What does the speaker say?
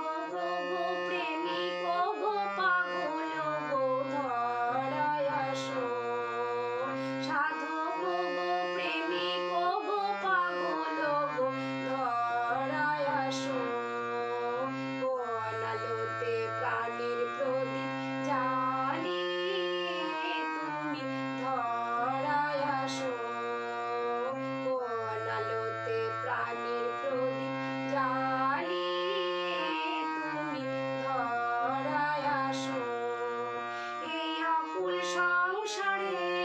all the সংসারে